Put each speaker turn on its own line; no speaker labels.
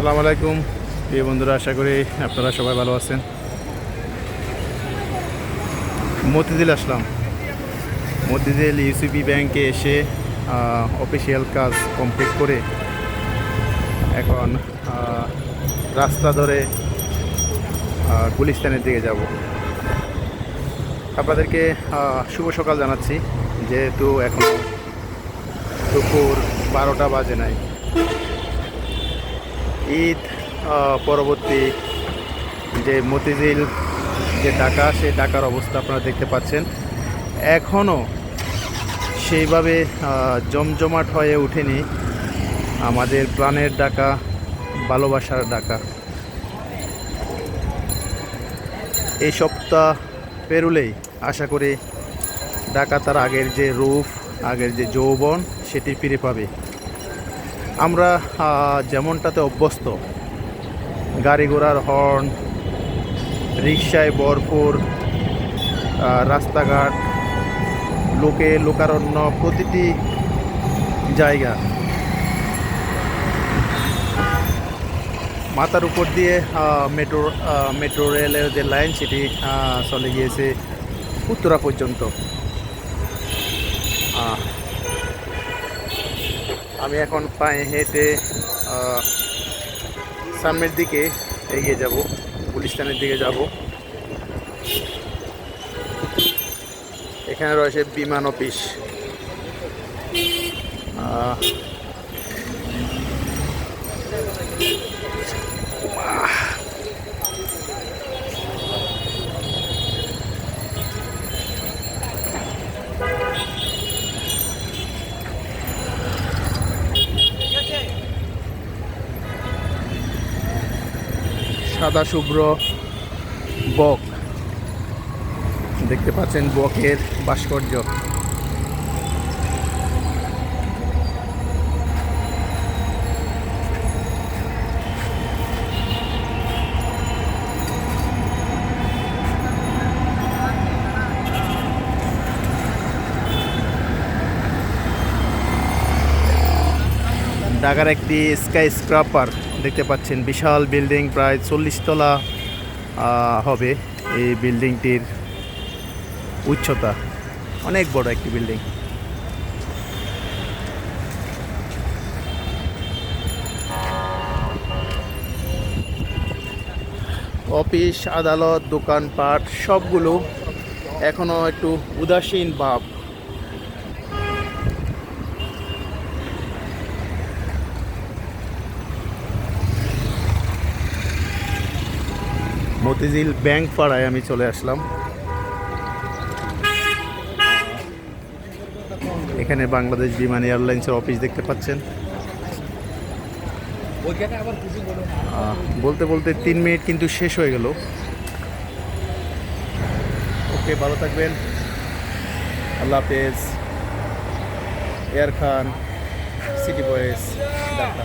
আসসালামু আলাইকুম। প্রিয় বন্ধুরা, আশা করি আপনারা সবাই ভালো আছেন। মতিঝিল আসলাম। মতিঝিল ইউসিবি ব্যাংকে এসে অফিসিয়াল কাজ কমপ্লিট করে এখন রাস্তা ধরে গুলিস্তানের দিকে যাব। আপনাদেরকে শুভ সকাল জানাচ্ছি। যেহেতু এখন দুপুর বারোটা বাজে নাই। ঈদ পরবর্তী যে মতিঝিল যে ঢাকা, সেই ঢাকার অবস্থা আপনারা দেখতে পাচ্ছেন। এখনও সেইভাবে জমজমাট হয়ে ওঠেনি আমাদের প্রাণের ডাকা ভালোবাসার ডাকা এই সপ্তাহ পেরুলেই আশা করি ঢাকা তার আগের যে রূপ, আগের যে যৌবন, সেটি ফিরে পাবে। আমরা যেমনটাতে অভ্যস্ত, গাড়ি ঘোড়ার হর্ন রিক্সায় ভরপুর রাস্তাঘাট, লোকে লোকারণ্য, প্রতিটি জায়গা। মাথার উপর দিয়ে মেট্রো মেট্রো রেলের যে লাইন সেটি চলে গিয়েছে উত্তরা পর্যন্ত। আমি এখন পায়ে হেঁটে সামনের দিকে এগিয়ে যাব গুলিস্তানের দিকে যাব। এখানে রয়েছে বিমান অফিস। আহ, সাদা শুভ্র বক। দেখতে পাচ্ছেন বকের ভাস্কর্য। ঢাকার একটি স্কাই স্ক্রাপার দেখতে পাচ্ছেন। বিশাল বিল্ডিং, প্রায় চল্লিশ তলা হবে এই বিল্ডিংটির উচ্চতা। অনেক বড় একটি বিল্ডিং। অফিস, আদালত, দোকানপাট, সবগুলো এখনও একটু উদাসীন ভাব। মতিঝিল ব্যাংক পাড়ায় আমি চলে আসলাম। এখানে বাংলাদেশ বিমান এয়ারলাইন্সের অফিস দেখতে পাচ্ছেন। বলতে বলতে তিন মিনিট কিন্তু শেষ হয়ে গেল। ওকে ভালো থাকবেন। আল্লাহ হাফেজ। এয়ার খান সিটি বয়েস ঢাকা